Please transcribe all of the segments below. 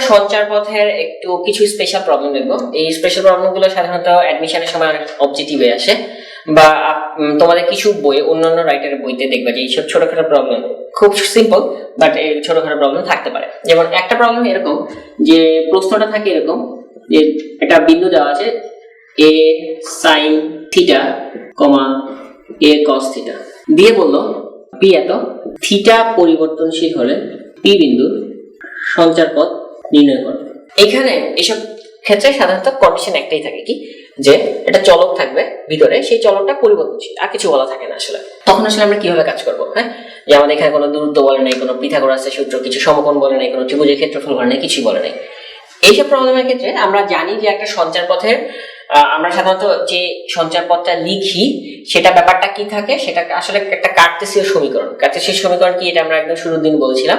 আমরা সঞ্চার পথের একটু কিছু স্পেশাল প্রবলেম দেখব এই স্পেশাল প্রবলেমগুলো সাধারণত অ্যাডমিশনের সময় অনেক অবজেক্টিভে আসে বা তোমাদের কিছু বই, অন্যান্য রাইটারের বইতে দেখবে যে এইসব ছোটখাটো প্রবলেম খুব সিম্পল বাট এই ছোটখাটো প্রবলেম থাকতে পারে। যেমন একটা প্রবলেম এরকম যে প্রশ্নটা থাকে এরকম যে একটা বিন্দু দেওয়া আছে a sine theta comma a cos theta দিয়ে বলল পি এত থিটা পরিবর্তনশীল হলে পি বিন্দুর সঞ্চার পথ নির্ণয় করো। এখানে এসব ক্ষেত্রে সাধারণত কন্ডিশন একটাই থাকে কি? যে এটা চলক থাকবে ভিতরে, সেই চলকটা পরিবর্তনশীল, আর কিছু বলা থাকে না আসলে। তখন আসলে আমরা কীভাবে কাজ করব হ্যাঁ? যে আমাদের এখানে কোনো দূরত্ব বলে নাই, কোনো পিথাগোরাসের সূত্র, কিছু সমকোণ বলে নাই, কোনো ত্রিভুজের ক্ষেত্রফল বলে নাই, কিছুই বলে নাই। এইসব প্রবলেমের ক্ষেত্রে আমরা জানি যে একটা সঞ্চার পথের আমরা সাধারণত যে সঞ্চার পথটা লিখি, সেটা ব্যাপারটা কি থাকে? সেটা আসলে একটা কার্তেসীয় সমীকরণ। কার্তেসীয় সমীকরণ কি? এটা আমরা একদম শুরুর দিন বলছিলাম।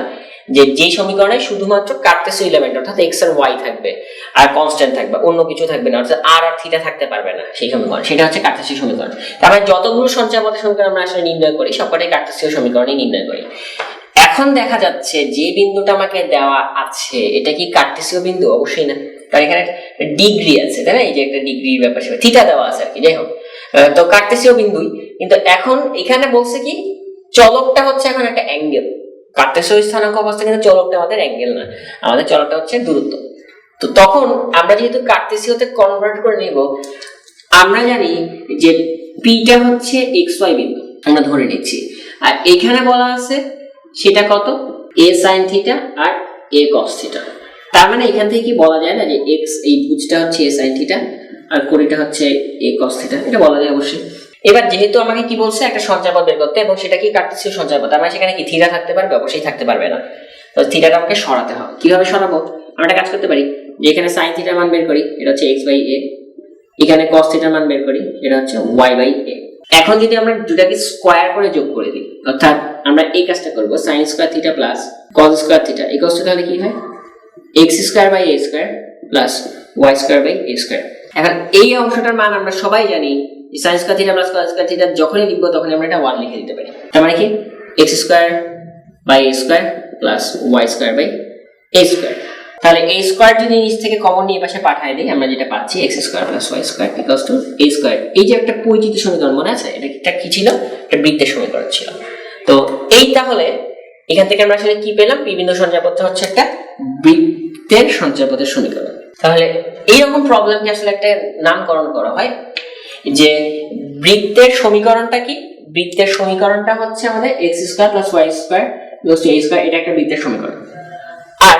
যে যে সমীকরণে শুধুমাত্র কার্তেসীয় এলিমেন্ট অর্থাৎ এক্স আর ওয়াই থাকবে, আর কনস্ট্যান্ট থাকবে, অন্য কিছু থাকবে না, অর্থাৎ আর আর থিটা থাকতে পারবে না সেই সমীকরণ, সেটা হচ্ছে কার্তেসীয় সমীকরণ। তারপরে যতগুলো সঞ্চয় পথের সমীকরণ আমরা আসলে নির্ণয় করি, সবকটাই কার্তেসীয় সমীকরণই নির্ণয় করি। এখন দেখা যাচ্ছে যে বিন্দুটা আমাকে দেওয়া আছে, এটা কি কার্তেসীয় বিন্দু? অবশ্যই না। কারণ এখানে ডিগ্রি আছে, তাই না? এই যে একটা ডিগ্রির ব্যাপার, সেটা থিটা দেওয়া আছে আর কি, যাই হোক। তো কার্তেসীয় বিন্দুই, কিন্তু এখন এখানে বলছে কি, চলকটা হচ্ছে এখন একটা অ্যাঙ্গেল কার্তেসীয় স্থানাঙ্ক অবস্থা কিন্তু চলকটা আমাদের অ্যাঙ্গেল না আমাদের চলকটা হচ্ছে দূরত্ব। তো তখন আমরা যেহেতু কার্তেসীয়তে কনভার্ট করে নিব, আমরা জানি যে পিটা হচ্ছে এক্স ওয়াই বিন্দু, আমরা ধরে নিচ্ছি। আর এখানে বলা আছে সেটা কত? এ সাইন থিটা আর এ কস থিটা তার মানে এখান থেকে কি বলা যায় না যে এক্স এই ভুজটা হচ্ছে এ সাইন থিটা আর কোণিটা হচ্ছে এ কস থিটা এটা বলা যায় অবশ্যই। এবার যেহেতু আমাকে কি বলছে, একটা সঞ্চয়পদ বের করতে, এবং সেটা কি কাটতেছিল সঞ্চয়পদ আমার সেখানে কি থিটা থাকতে পারবে? অবশ্যই থাকতে পারবে না। তো থিটাটা আমাকে সরাতে হবে। কীভাবে সরাবো? আমরা একটা কাজ করতে পারি। যে এখানে সাইন থিটার মান বের করি, এটা হচ্ছে এক্স বাই এ এখানে cos থিটার মান বের করি, এটা হচ্ছে ওয়াই বাই এ এখন যদি আমরা দুটাকে স্কোয়ার করে যোগ করে দিই, অর্থাৎ আমরা এই কাজটা করব, sin square theta plus cos square theta এই কষ্ট তাহলে কি হয়? X square by a square plus y square by a square এখন এই অংশটার মান আমরা সবাই জানি sin square theta plus cos square theta যখনই লিখব তখনই আমরা এটা 1 লিখে দিতে পারি। তার মানে কি? x square by a square plus y square by a square তাহলে a স্কোয়ার যদি নিচ থেকে কমন নিয়ে পাশে পাঠায় দিই, আমরা যেটা পাচ্ছি x square plus y square equals to a square এই যে একটা পরিচিত সমীকরণ মনে আছে? এটা এটা কি ছিল? একটা বৃত্তের সমীকরণ ছিল। তো এই তাহলে এখান থেকে আমরা আসলে কি পেলাম? বিভিন্ন সঞ্চয়পত্র হচ্ছে একটা বৃত্তের সঞ্চয়পত্রের সমীকরণ। তাহলে এইরকম প্রবলেমকে আসলে একটা নামকরণ করা হয়। যে বৃত্তের সমীকরণটা কি? বৃত্তের সমীকরণটা হচ্ছে আমাদের x square plus y square to a square এটা একটা বৃত্তের সমীকরণ। আর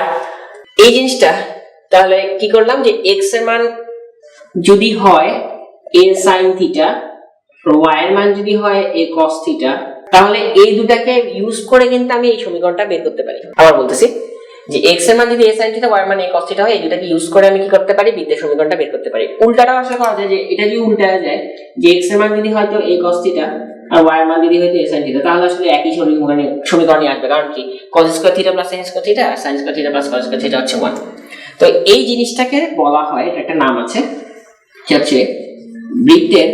এই জিনিসটা তাহলে কি করলাম যে এক্সের মান যদি হয় এ সাইন থিটা ওয়াই এর মান যদি হয় এ কস থিটা তাহলে এই দুটাকে ইউজ করে কিন্তু আমি এই সমীকরণটা বের করতে পারি। আবার বলতেছি যে এক্সের মান যদি এ সাইন থিটা ওয়াই মান এ কস থিটা হয়, এই দুটাকে ইউজ করে আমি কি করতে পারি? বৃত্তের সমীকরণটা বের করতে পারি। উল্টাটাও আসলে করা যায় যে এটা যদি উল্টা যায় যে এক্সের মান যদি হয়তো এ কস থিটা আর ওয়াই এর মান যদি হয়তো এ সাইন থিটা তাহলে আসলে একই সমীকরণে, সমীকরণই আসবে। কারণ কি? Cos square theta plus sine square theta আর sine square theta plus cos square theta হচ্ছে ওয়ান তো এই জিনিসটাকে বলা হয় এটা একটা নাম আছে সেটা হচ্ছে বৃত্তের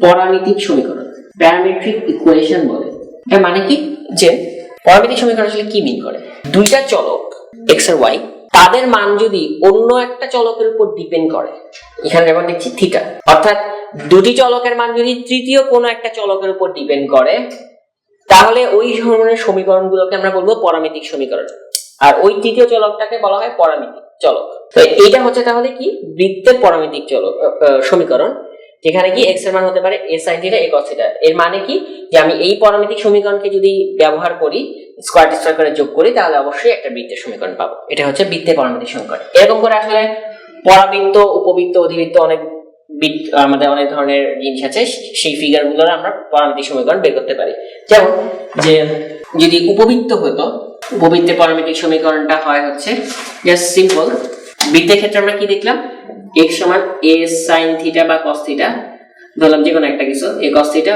পরামিতিক সমীকরণ প্যারামেট্রিক ইকুয়েশন বলে। এর মানে কি? যে পরামিতিক সমীকরণ আসলে কি মিন করে? দুইটা চলক এক্স আর ওয়াই তাদের মান যদি অন্য একটা চলকের উপর ডিপেন্ড করে, এখানে যেমন দেখছি থিটা অর্থাৎ দুটি চলকের মান যদি তৃতীয় কোনো একটা চলকের উপর ডিপেন্ড করে, তাহলে ওই ধরনের সমীকরণগুলোকে আমরা বলব পরামিতিক সমীকরণ। আর ওই তৃতীয় চলকটাকে বলা হয় পরামিতিক চলক। তো এইটা হচ্ছে তাহলে কি বৃত্তের পরামিতিক চলক সমীকরণ। যেখানে কি এক্সের মান হতে পারে a sine theta a cos theta এর মানে কি? যে আমি এই পরামিতিক সমীকরণকে যদি ব্যবহার করি স্কোয়ার স্কোয়ার করে যোগ করি, তাহলে অবশ্যই একটা বৃত্তের সমীকরণ পাবো। এটা হচ্ছে বৃত্তের পরামিতিক সমীকরণ। এরকম করে আসলে পরাবৃত্ত, উপবৃত্ত, অধিবৃত্ত অনেক আমাদের অনেক ধরনের জিনিস আছে, সেই ফিগারগুলোর আমরা পরামিতিক সমীকরণ বের করতে পারি। যেমন যে যদি উপবৃত্ত হতো, উপবৃত্তের পরামিতিক সমীকরণটা হয় হচ্ছে জাস্ট সিম্পল বৃত্তের ক্ষেত্রে আমরা কি দেখলাম? X সমান a sin থিটা বা cos থিটা ধরলাম যে কোনো একটা কিছু, a cos থিটা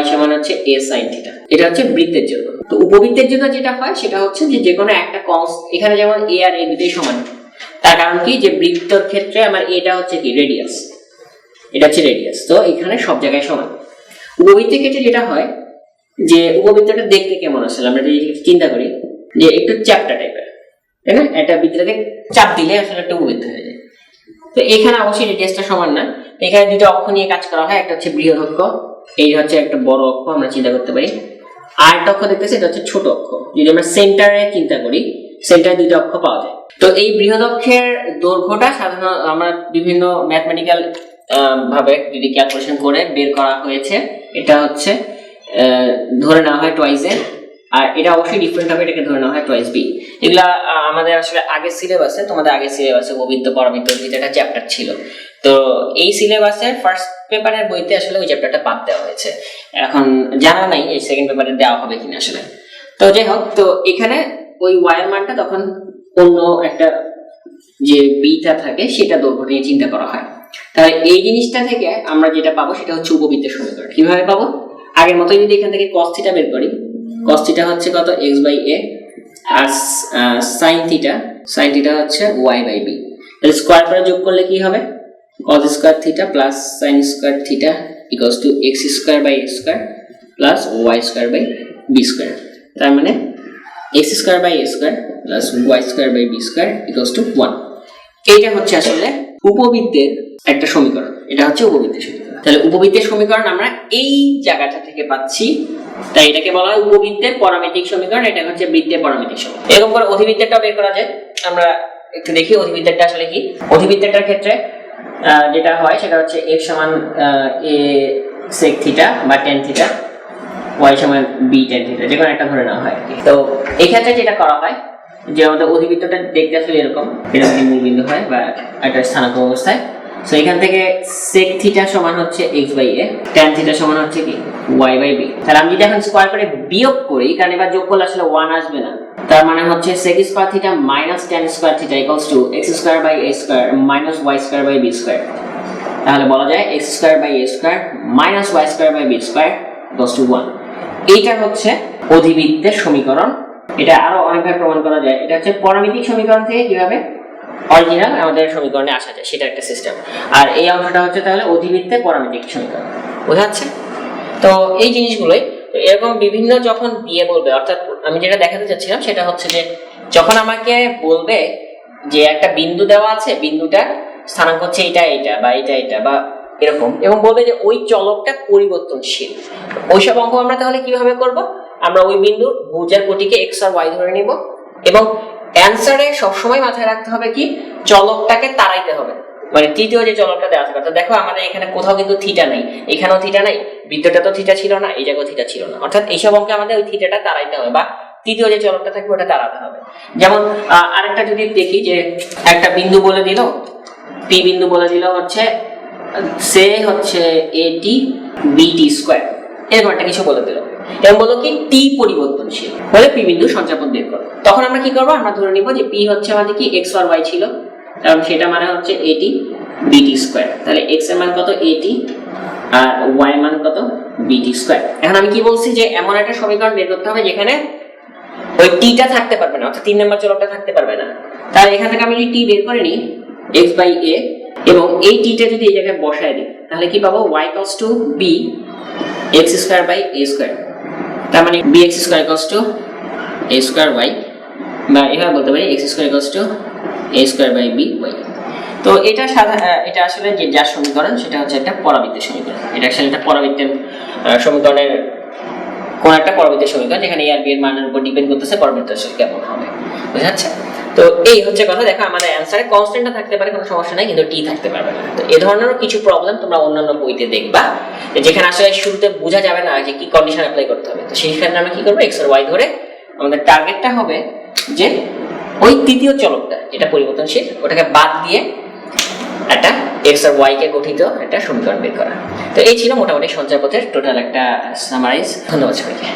y সমান হচ্ছে a sin থিটা এটা হচ্ছে বৃত্তের জন্য। তো উপবৃত্তের জন্য যেটা হয়, সেটা হচ্ছে যে যে কোনো একটা কস এখানে যেমন a আর a দুটোই সমান। তার কারণ কি? যে বৃত্তর ক্ষেত্রে আমার এটা হচ্ছে কি? রেডিয়াস এটা হচ্ছে রেডিয়াস তো এখানে সব জায়গায় সমান। উপবৃত্তের ক্ষেত্রে যেটা হয়, যে উপবৃত্তটা দেখতে কেমন আসলে আমরা যদি চিন্তা করি, যে একটু চ্যাপ্টা টাইপের তাই না? একটা বৃত্তটাকে চাপ দিলে আসলে একটা উপবৃত্ত হয়ে যায়। তো এখানে অবশ্যই রেডিয়াসটা সমান না। এখানে দুটো অক্ষ নিয়ে কাজ করা হয়, একটা হচ্ছে বৃহৎ অক্ষ, এই হচ্ছে একটা বড় অক্ষ, আমরা চিন্তা করতে পারি। আর একটা অক্ষ দেখতেছি, এটা হচ্ছে ছোট অক্ষ। যদি আমরা সেন্টারে চিন্তা করি সেন্টারে দুটো অক্ষ পাওয়া যায়। তো এই বৃহৎ অক্ষের দৈর্ঘ্যটা সাধারণত আমরা বিভিন্ন ম্যাথমেটিক্যাল ভাবে যদি ক্যালকুলেশন করে বের করা হয়েছে, এটা হচ্ছে ধরে নেওয়া হয় টোয়াইজে আর এটা অবশ্যই ডিফারেন্ট হবে, এটাকে ধরে নেওয়া হয় টোয়াইস বি এগুলা আমাদের আসলে আগের সিলেবাসে তোমাদের আগের সিলেবাসে পরবৃত্ত অভিহিত একটা চ্যাপ্টার ছিল। তো এই সিলেবাসের ফার্স্ট পেপারের বইতে আসলে ওই চ্যাপ্টারটা বাদ দেওয়া হয়েছে। এখন জানা নাই এই সেকেন্ড পেপারে দেওয়া হবে কিনা আসলে। তো যাই হোক, তো এখানে ওই ওয়ার মানটা তখন অন্য একটা যে বিটা থাকে, সেটা দৈর্ঘ্য নিয়ে চিন্তা করা হয়। তাহলে এই জিনিসটা থেকে আমরা যেটা পাবো সেটা হচ্ছে উপবৃত্তের সমীকরণ। কীভাবে পাবো? আগের মতো যদি এখান থেকে cos থিটা বের করি cos থিটা হচ্ছে কত? x বাই a আর sin থিটা sin থিটা হচ্ছে y বাই b তাহলে স্কোয়ার করে যোগ করলে কি হবে? cos square theta plus sin square theta equals to x square by a square plus y square by b square তার মানে x square by a square plus y square by b square equals to one এইটা হচ্ছে আসলে উপবৃত্তের একটা সমীকরণ। এটা হচ্ছে উপবৃত্তের সমীকরণ। তাহলে উপবৃত্তের সমীকরণ আমরা এই জায়গাটা থেকে পাচ্ছি তাই এটাকে বলা হয় উপবৃত্তের পরামিতিক সমীকরণ, এটা হচ্ছে বৃত্তের পরামিতিক সমীকরণ। এরকম করে অধিবৃত্তেরটা বের করা যায়। আমরা একটু দেখি অধিবৃত্তেরটা আসলে কি। অধিবৃত্তেরটার ক্ষেত্রে যেটা হয় সেটা হচ্ছে x সমান এ sec থিটা বা tan থিটা y সমান b tan থিটা যে কোনো একটা ধরে নেওয়া হয় তো এই ক্ষেত্রে যেটা করা হয়, যে আমাদের অধিবৃত্তটা দেখতে আসলে এরকম যদি মূলবিন্দু হয় বা একটা স্থানাঙ্ক অবস্থায়। তো এখান থেকে sec থিটা সমান হচ্ছে x a, tan থিটা সমান হচ্ছে কি? y b তাহলে আমি যদি এখন স্কোয়ার করে বিয়োগ করি, কারণ এবার যোগ করলে আসলে 1 আসবে না, তার মানে হচ্ছে sec square theta minus tan square theta equals to x square by a square minus y square by b square তাহলে বলা যায় x square by a square minus y square by b square equals to 1 এইটা হচ্ছে অধিবৃত্তের সমীকরণ। এটা আরও অনেকভাবে প্রমাণ করা যায়। এটা হচ্ছে পরামিতিক সমীকরণ থেকে কীভাবে অরিজিনাল আমাদের সমীকরণে আসা যায়, সেটা একটা সিস্টেম আর এই অংশটা হচ্ছে তাহলে অধিবৃত্তের পরামিতিক সমীকরণ। বোঝা যাচ্ছে তো এই জিনিসগুলোই, এরকম বিভিন্ন যখন দিয়ে বলবে, অর্থাৎ আমি যেটা দেখাতে চাচ্ছিলাম সেটা হচ্ছে যে, যখন আমাকে বলবে যে একটা বিন্দু দেওয়া আছে বিন্দুটা স্থানাঙ্ক হচ্ছে এটা এটা বা এটা এটা বা এরকম, এবং বলবে যে ওই চলকটা পরিবর্তনশীল। ওইসব অঙ্ক আমরা তাহলে কীভাবে করব? আমরা ওই বিন্দুর ভুজার কোটিকে এক্স আর ওয়াই ধরে নিব, এবং অ্যান্সারে সবসময় মাথায় রাখতে হবে কি? চলকটাকে তাড়াইতে হবে। মানে তৃতীয় যে চলকটা দেওয়া থাকে দেখো আমাদের এখানে কোথাও কিন্তু থিটা নাই। এখানেও থিটা নাই। বৃত্তটা তো থিটা ছিল না, এই জায়গায় থিটা ছিল না। অর্থাৎ এইসব অঙ্কে আমাদের ওই থিটাটা তাড়াইতে হবে বা তৃতীয় যে চলকটা থাকবে ওটা তাড়াতে হবে। যেমন আরেকটা যদি দেখি যে একটা বিন্দু বলে দিল পি বিন্দু বলে দিল হচ্ছে, সে হচ্ছে এটি বিটি স্কোয়ার এরকম একটা কিছু বলে দিল। এবং বলো কি? টি পরিবর্তনশীল। বলে পি বিন্দু সঞ্চাপন বের করো। তখন আমরা কি করব? আমরা ধরে নিব যে পি হচ্ছে আমাদের কি? এক্স আর ওয়াই ছিল। কারণ সেটা মানে হচ্ছে এটি বিটি স্কোয়ার তাহলে এক্সের মান কত? এটি আর ওয়াই মান কত? বিটি স্কোয়ার এখন আমি কি বলছি যে এমন একটা সমীকরণ বের করতে হবে যেখানে ওই টিটা থাকতে পারবে না, অর্থাৎ তিন নম্বর চলকটা থাকতে পারবে না। তাহলে এখান থেকে আমি যদি টি বের করে নিই এক্স বাই এ এবং এই টিটা যদি এই জায়গায় বসায় দিই, তাহলে কি পাবো? Y cos to b x square by a square তার মানে b x square equals to a square y বা এভাবে বলতে পারি x square equals to a square by b y তো এটা সাধারণ এটা আসলে যে যার সমীকরণ, সেটা হচ্ছে একটা পরাবৃত্তের সমীকরণ। এটা আসলে একটা পরাবৃত্তের সমীকরণের কোন একটা পরবর্তী সমীকরণ, যেখানে এ আর বি এর মানের উপর ডিপেন্ড করতেছে পরবর্তী আসলে কেমন হবে। বুঝা যাচ্ছে তো এই হচ্ছে কথা, দেখো আমাদের অ্যান্সারে কনস্ট্যান্টটা থাকতে পারে, কোনো সমস্যা নাই, কিন্তু টি থাকতে পারবে না তো এ ধরনেরও কিছু প্রবলেম তোমরা অন্যান্য বইতে দেখবা যেখানে আসলে শুরুতে বোঝা যাবে না যে কি কন্ডিশন অ্যাপ্লাই করতে হবে। তো সেই ক্ষেত্রে আমরা কি করব? এক্স ওয়াই ধরে আমাদের টার্গেটটা হবে যে ওই তৃতীয় চলকটা, যেটা পরিবর্তনশীল, ওটাকে বাদ দিয়ে একটা এক্স আর ওয়াই কে গঠিত একটা সমীকরণ বের করা। তো এই ছিল মোটামুটি সঞ্চয়পথের টোটাল একটা সামারাইজ ধন্যবাদ সবাইকে।